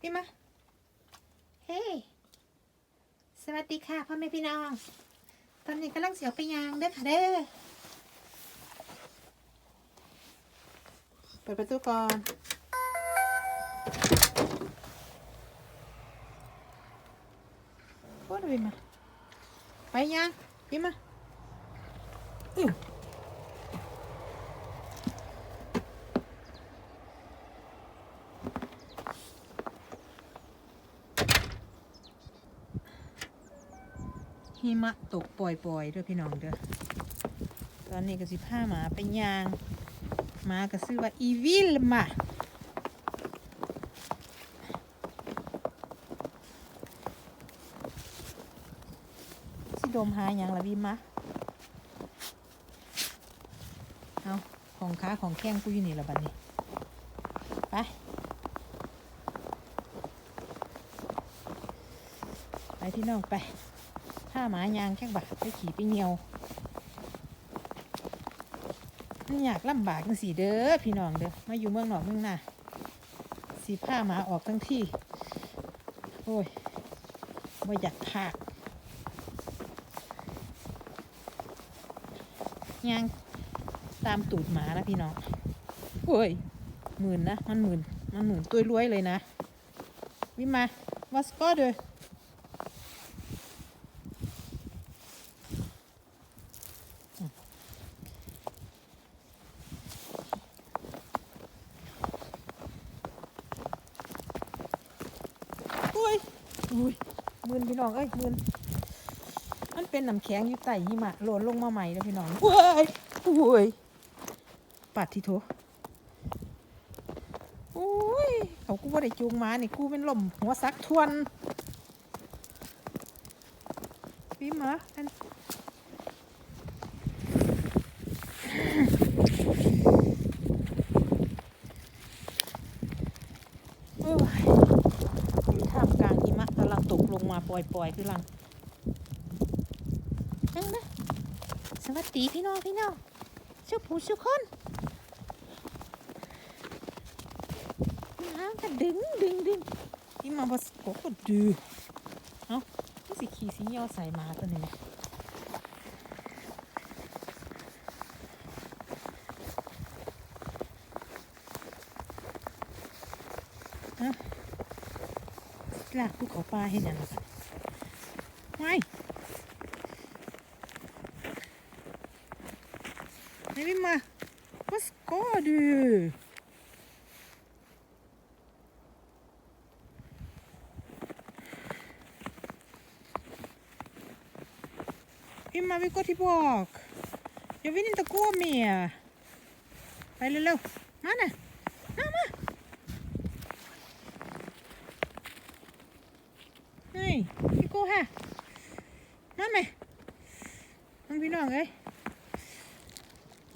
พี่มาเฮ้สวัสดีค่ะพ่อแม่พี่น้อง ตอนนี้กำลังเสียวไปยางเด้อค่ะเด้อเปิดประตูก่อนพูดไปมาไปยังพี่มาอื้อ หิมะตกปล่อยๆเด้อพี่น้องเด้อตอนนี้ก็สิพาหมาไปยางหมาก็ซื้อว่าอีวิลมาสิดมหาหยังละวิมะเอาของค้าของแข้งกูอยู่นี่ละบัดนี้ไปไปที่น้องไป ถ้าหมายางแข้งบักไปขี่ไปเหนียวมันอยากลำบากจังสีเด้อพี่น้องเด้อมาอยู่เมืองนอกเมืองนาสีผ้าหมาออกทั้งที่ โอ้ยว่าอยากพากยางตามตูดหมานะพี่น้องโอ้ยหมื่นนะ มันหมื่นมันหมื่นตัวรวยเลยนะ วิมา was går du? Ui, ui, มืนพี่น้องเอ้ยมืนมันเป็นน้ำแข็งอยู่ใต้หิมะหล่นลงมาใหม่แล้วพี่น้องเว้ยอุ้ยปัดทีโถอุ้ยเขากูว่าได้จูงมานี่กูเป็นลมหัวซักทวนพี่มาอันโอ้ย อยู่ท่ามกลางหิมะกำลังตกลงมา ปล่อยๆคือลังนั่งนะสวัสดีพี่น้องพี่น้องชุบผู้ชุกคนน้ำก็ดึงดึงดึงหิมะบสกก็ดื้อเอ้านี่สิขี่สีเหี่ยวใส่มาตัวนี้นะลากภูเขาปลาเห็นยังไง ไม่ไม่วิ่งมา What's God อิมมาวิโกที่บอกอย่าวิ่งตะกัวเมียไปเร็วๆมาน่ะมามาเฮ้ยพี่กูฮะมาไหมมันพี่น้องเอ้ย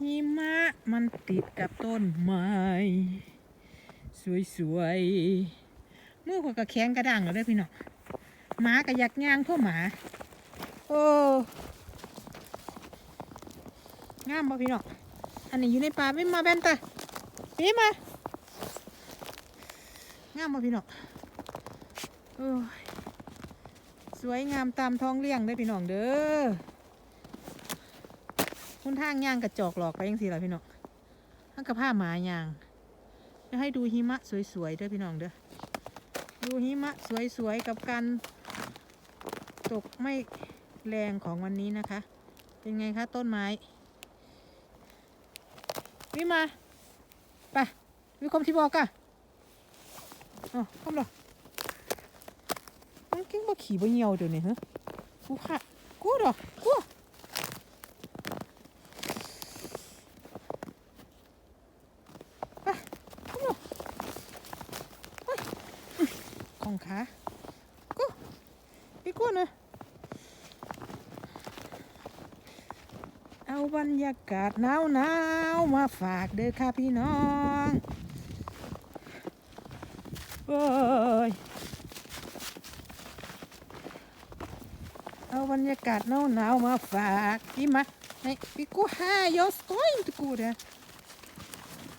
หิมะมันติดกับต้นไม้ สวยๆมือขวากระแข็งกระด้างแล้วด้พี่น้องหมาก็อยากย่างทั่วหมา โอ้งามบ่พี่น้องอันนี้อยู่ในป่าไม่มาแบนตาพี่มางามบ่พี่น้องโอ้สวยงามตามท้องเลี้ยงได้พี่น้องเด้อ คุณทางย่างกระจอกหลอกไปยังสิล่ะพี่น้องทั้งกับผ้าหมาย่างจะให้ดูหิมะสวยๆเด้อพี่น้องเด้อ ดูหิมะสวยๆกับการตกไม่แรงของวันนี้นะคะ เป็นไงคะต้นไม้ วิมา ไป วิคมที่บอกอะอ๋อคำเหรอมันกิ้งบ่ขี่บ่เหี่ยวเดี๋ยวนี้ฮะกูค่ะกูดอกกูไปคำเหรอไปอื้อข องขากูพี่กูเนะเอาบรรยากาศหนาวหนาวมาฝากเด้อค่ะพี่น้องโอ้ยเอาบรรยากาศหนาวหนาวมาฝากพี่มาให้พี่กูหายอสก้อยตะกูเด้อ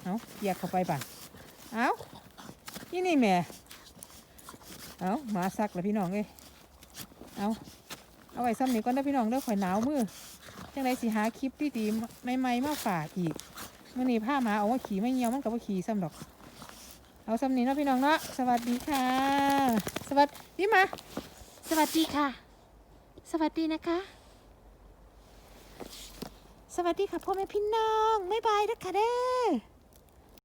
เอาอยากเข้าไปป่ะเอานี่นี่แม่ เอาหมาซักแล้วพี่น้องเอ้ยเอาเอาไว้ซ้ำนี้ก่อนเด้อพี่น้องเด้อข่อยหนาวมือจังไดสิหาคลิปดีใหม่ๆมาฝากอีกมื่อนี้ผ้าหมาเอาว่าขี่ไม่เหี่ยวมันกับว่าขี่ซ้ำดอก เอาซ้ำนี้นะพี่น้องเนาะสวัสดีค่ะ สวัสดีมา สวัสดีค่ะ สวัสดีนะคะ สวัสดีค่ะพ่อแม่พี่น้องบ๊ายบายนะคะเด้อ